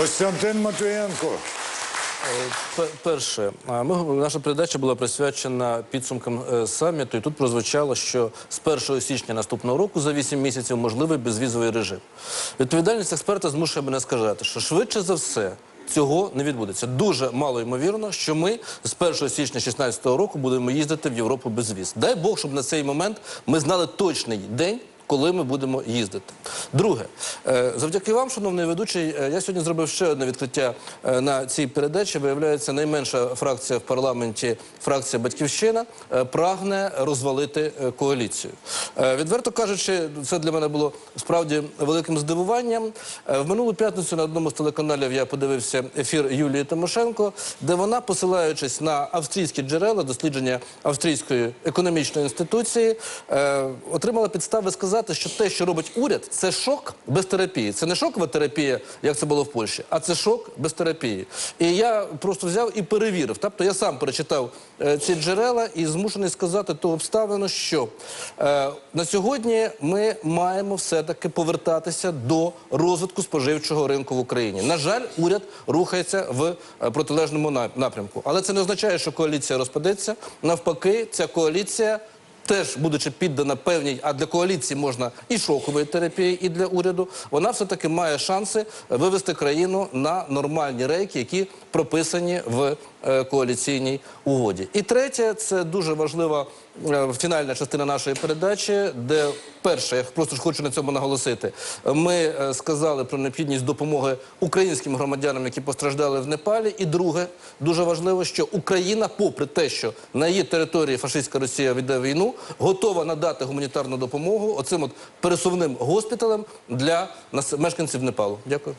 Костянтин Матвієнко. Перше, ми, наша передача була присвячена підсумкам е, саміту, і тут прозвучало, що з 1 січня наступного року за 8 місяців можливий безвізовий режим. Відповідальність експерта змушує мене сказати, що швидше за все. Цього не відбудеться. Дуже мало ймовірно, що ми з 1 січня 2016 року будемо їздити в Європу без віз. Дай Бог, щоб на цей момент ми знали точний день, коли ми будемо їздити. Друге, е, завдяки вам, шановний ведучий, е, я сьогодні зробив ще одне відкриття е, на цій передачі. Виявляється, найменша фракція в парламенті, фракція Батьківщина, прагне розвалити коаліцію. Відверто кажучи, це для мене було справді великим здивуванням. В минулу п'ятницю на одному з телеканалів я подивився ефір Юлії Тимошенко, де вона, посилаючись на австрійські джерела, дослідження австрійської економічної інституції, отримала підстави сказати, що те, що робить уряд, це шок без терапії. Це не шокова терапія, як це було в Польщі, а це шок без терапії. І я просто взяв і перевірив. Тобто я сам перечитав е, ці джерела і змушений сказати ту обставину, що е, на сьогодні ми маємо все-таки повертатися до розвитку споживчого ринку в Україні. На жаль, уряд рухається в е, протилежному напрямку. Але це не означає, що коаліція розпадеться. Навпаки, ця коаліція. Теж будучи піддана певній, а для коаліції можна і шокової терапії, і для уряду, вона все-таки має шанси вивести країну на нормальні рейки, які прописані в коаліційній угоді. І третє, це дуже важлива е, фінальна частина нашої передачі, де перше, я просто ж хочу на цьому наголосити. Ми е, сказали про необхідність допомоги українським громадянам, які постраждали в Непалі. І друге, дуже важливо, що Україна, попри те, що на її території фашистська Росія веде війну, готова надати гуманітарну допомогу оцим от пересувним госпіталем для мешканців Непалу. Дякую.